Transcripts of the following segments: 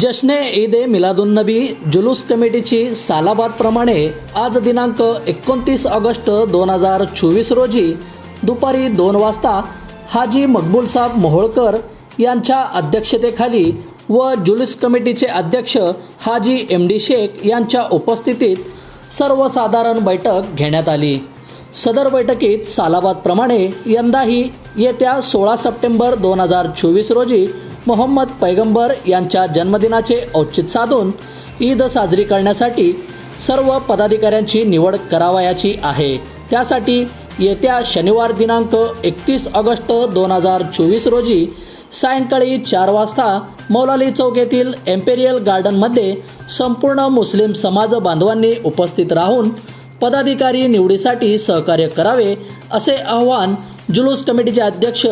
जश्ने ईद ए मिलादुन्नबी जुलूस कमिटीची सालाबादप्रमाणे आज दिनांक एकोणतीस ऑगस्ट दोन हजार चोवीस रोजी दुपारी दोन वाजता हाजी मकबूल साहेब मोहोळकर यांच्या अध्यक्षतेखाली व जुलूस कमिटीचे अध्यक्ष हाजी एम डी शेख यांच्या उपस्थितीत सर्वसाधारण बैठक घेण्यात आली. सदर बैठकीत सालाबादप्रमाणे यंदाही येत्या सोळा सप्टेंबर दोन हजार चोवीस रोजी मोहम्मद पैगंबर यांच्या जन्मदिनाचे औचित्य साधून ईद साजरी करण्यासाठी सर्व पदाधिकाऱ्यांची निवड करावयाची आहे. त्यासाठी येत्या शनिवार दिनांक एकतीस ऑगस्ट दोन हजार चोवीस रोजी सायंकाळी चार वाजता मौलाली चौक येथील एम्पेरियल गार्डनमध्ये संपूर्ण मुस्लिम समाज बांधवांनी उपस्थित राहून पदाधिकारी निवडीसाठी सहकार्य करावे असे आवाहन जुलूस कमिटीचे अध्यक्ष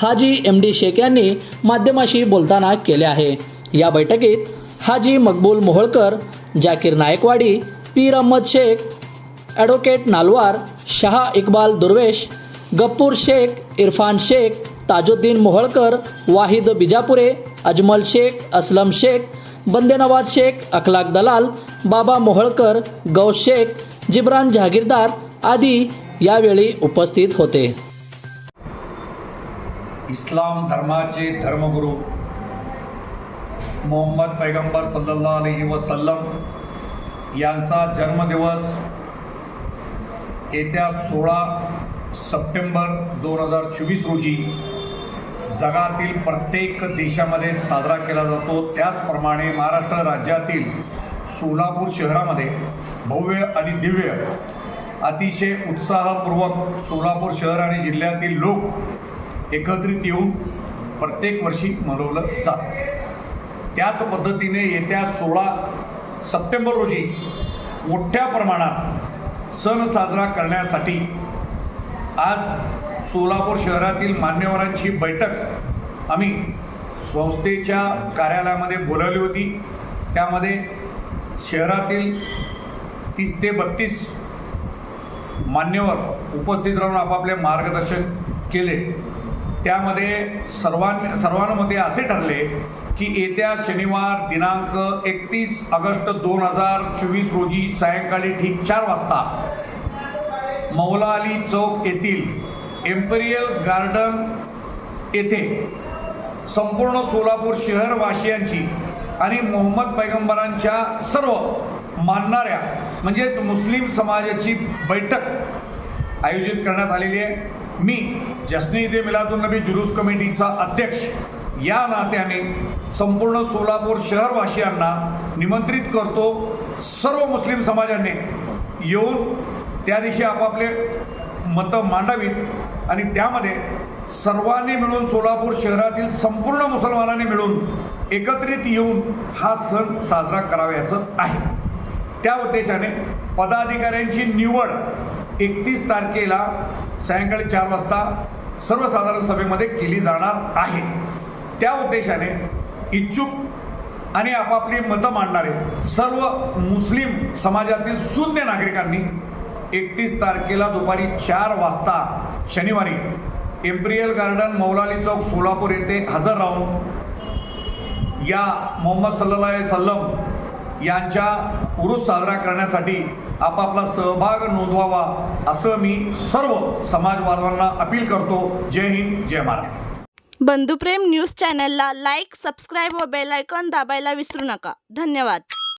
हाजी एम डी शेख यांनी माध्यमाशी बोलताना केले आहे. या बैठकीत हाजी मकबूल मोहोळकर जाकीर नायकवाडी पीर अहमद शेख ॲडव्होकेट नालवार शहा इक्बाल दुर्वेश गप्पूर शेख इरफान शेख ताजुद्दीन मोहोळकर वाहिद बिजापुरे अजमल शेख असलम शेख बंदेनवाज शेख अखलाक दलाल बाबा मोहोळकर गौ शेख जिब्रान जहागीरदार आदी यावेळी उपस्थित होते. इस्लाम धर्माचे धर्मगुरू मोहम्मद पैगंबर सल्लल्लाहु अलही वसल्लम यांचा जन्मदिवस येत्या सोळा सप्टेंबर दोन हजार चोवीस रोजी जगातील प्रत्येक देशामध्ये साजरा केला जातो. त्याचप्रमाणे महाराष्ट्र राज्यातील सोलापूर शहरामध्ये भव्य आणि दिव्य अतिशय उत्साहपूर्वक सोलापूर शहर आणि जिल्ह्यातील लोक एकत्रित येऊन प्रत्येक वर्षी मनवलं जातं. त्याच पद्धतीने येत्या सोळा सप्टेंबर रोजी मोठ्या प्रमाणात सण साजरा करण्यासाठी आज सोलापूर शहरातील मान्यवरांची बैठक आम्ही संस्थेच्या कार्यालयामध्ये बोलावली होती. त्यामध्ये शहरातील तीस ते बत्तीस मान्यवर उपस्थित राहून आपापले मार्गदर्शन केले. त्यामध्ये सर्वां सर्वांमध्ये असे ठरले की येत्या शनिवार दिनांक एकतीस ऑगस्ट दोन हजार चोवीस रोजी सायंकाळी ठीक चार वाजता मौला अली चौक येथील एम्पेरियल गार्डन येथे संपूर्ण सोलापूर शहरवासियांची आणि मोहम्मद पैगंबरांच्या सर्व मानणाऱ्या म्हणजेच मुस्लिम समाजाची बैठक आयोजित करण्यात आलेली आहे. मी जसनी ईद मिलादुलनबी जुलूस कमिटीचा अध्यक्ष. या नात्याने संपूर्ण सोलापूर शहरवासियांना निमंत्रित करतो. सर्व मुस्लिम समाजाने येऊन त्या दिवशी आपापले मतं मांडावीत आणि त्यामध्ये सर्वांनी मिळून सोलापूर शहरातील संपूर्ण मुसलमानांनी मिळून एकत्रित येऊन हा सण साजरा करावयाचं आहे. त्या उद्देशाने पदाधिकाऱ्यांची निवड एकतीस तारखेला सायंकाळी चार वाजता सर्वसाधारण सभेमध्ये केली जाणार आहे. त्या उद्देशाने इच्छुक आणि आपापली मतं मांडणारे सर्व मुस्लिम समाजातील शून्य नागरिकांनी एकतीस तारखेला दुपारी चार वाजता शनिवारी एम्प्रियल गार्डन मौलाली चौक सोलापूर येथे हजर राहून या मोहम्मद सल्ला सल्लम यांच्या उरूस साजरा करण्यासाठी आपापला सहभाग नोंदवावा असं मी सर्व समाजवादांना अपील करतो. जय हिंद जय महाराष्ट्र. बंधुप्रेम न्यूज चॅनलला लाईक सबस्क्राईब व बेल आयकॉन दाबायला विसरू नका. धन्यवाद.